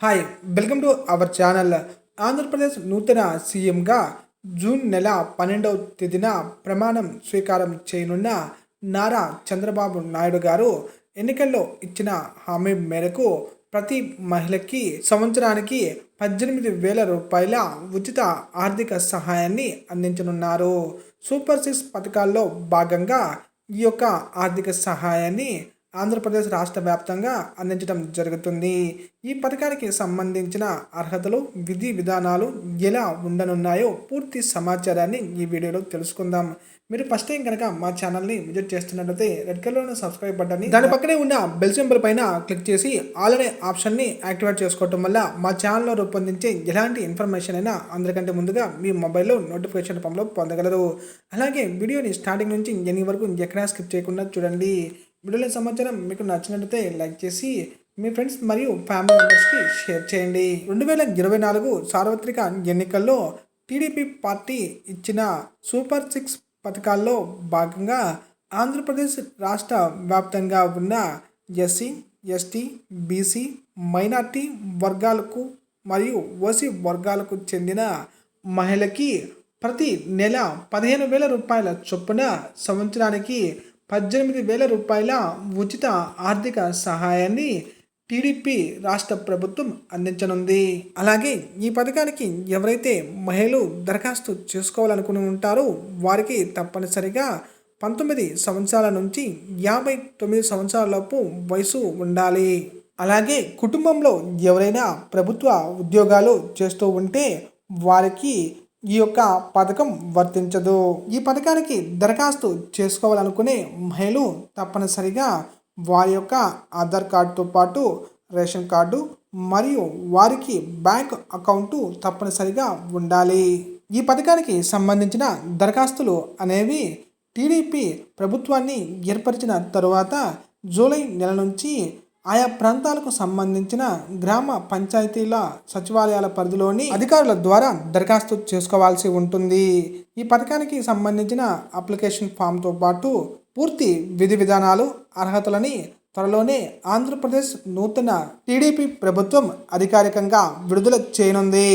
Hi welcome to our channel Andhra Pradesh నూతన సీఎంగా June నెల పన్నెండవ తేదీన ప్రమాణం స్వీకారం చేయనున్న నారా చంద్రబాబు నాయుడు గారు ఎన్నికల్లో ఇచ్చిన హామీ మేరకు ప్రతి మహిళకి సంవత్సరానికి పద్దెనిమిది వేల రూపాయల ఉచిత ఆర్థిక సహాయాన్ని అందించనున్నారు. సూపర్ సిక్స్ పథకాల్లో భాగంగా ఈ యొక్క ఆర్థిక సహాయాన్ని ఆంధ్రప్రదేశ్ రాష్ట్ర వ్యాప్తంగా అందించడం జరుగుతుంది. ఈ పథకానికి సంబంధించిన అర్హతలు విధి విధానాలు ఎలా ఉండనున్నాయో పూర్తి సమాచారాన్ని ఈ వీడియోలో తెలుసుకుందాం. మీరు ఫస్ట్ టైం కనుక మా ఛానల్ని విజిట్ చేస్తున్నట్లయితే రెడ్ కలర్లో సబ్స్క్రైబ్ బటన్ని దాని పక్కనే ఉన్న బెల్ సింబల్ పైన క్లిక్ చేసి ఆల్ అనే ఆప్షన్ని యాక్టివేట్ చేసుకోవటం వల్ల మా ఛానల్లో రూపొందించే ఎలాంటి ఇన్ఫర్మేషన్ అయినా అందరికంటే ముందుగా మీ మొబైల్లో నోటిఫికేషన్ రూపంలో పొందగలరు. అలాగే వీడియోని స్టార్టింగ్ నుంచి ఎన్ని వరకు ఎక్కడా స్కిప్ చేయకుండా చూడండి. వీడియోలో సమాచారం మీకు నచ్చినట్లయితే లైక్ చేసి మీ ఫ్రెండ్స్ మరియు ఫ్యామిలీ మెంబర్స్కి షేర్ చేయండి. రెండు వేల ఇరవై నాలుగు సార్వత్రిక ఎన్నికల్లో టీడీపీ పార్టీ ఇచ్చిన సూపర్ సిక్స్ పథకాల్లో భాగంగా ఆంధ్రప్రదేశ్ రాష్ట్ర వ్యాప్తంగా ఉన్న ఎస్సీ ఎస్టీ బీసీ మైనార్టీ వర్గాలకు మరియు ఓసీ వర్గాలకు చెందిన మహిళకి ప్రతి నెల పదిహేను వేల రూపాయల చొప్పున సంవత్సరానికి పద్దెనిమిది వేల రూపాయల ఉచిత ఆర్థిక సహాయాన్ని టీడీపీ రాష్ట్ర ప్రభుత్వం అందించనుంది. అలాగే ఈ పథకానికి ఎవరైతే మహిళలు దరఖాస్తు చేసుకోవాలనుకుని ఉంటారో వారికి తప్పనిసరిగా పంతొమ్మిది సంవత్సరాల నుంచి యాభై తొమ్మిది సంవత్సరాలలోపు వయసు ఉండాలి. అలాగే కుటుంబంలో ఎవరైనా ప్రభుత్వ ఉద్యోగాలు చేస్తూ ఉంటే వారికి ఈ యొక్క పథకం వర్తించదు. ఈ పథకానికి దరఖాస్తు చేసుకోవాలనుకునే మహిళలు తప్పనిసరిగా వారి యొక్క ఆధార్ కార్డుతో పాటు రేషన్ కార్డు మరియు వారికి బ్యాంక్ అకౌంటు తప్పనిసరిగా ఉండాలి. ఈ పథకానికి సంబంధించిన దరఖాస్తులు అనేవి టీడీపీ ప్రభుత్వాన్ని ఏర్పరిచిన తరువాత జూలై నెల నుంచి ఆయా ప్రాంతాలకు సంబంధించిన గ్రామ పంచాయతీల సచివాలయాల పరిధిలోని అధికారుల ద్వారా దరఖాస్తు చేసుకోవాల్సి ఉంటుంది. ఈ పథకానికి సంబంధించిన అప్లికేషన్ ఫామ్తో పాటు పూర్తి విధి విధానాలు అర్హతలని త్వరలోనే ఆంధ్రప్రదేశ్ నూతన టీడీపీ ప్రభుత్వం అధికారికంగా విడుదల చేయనుంది.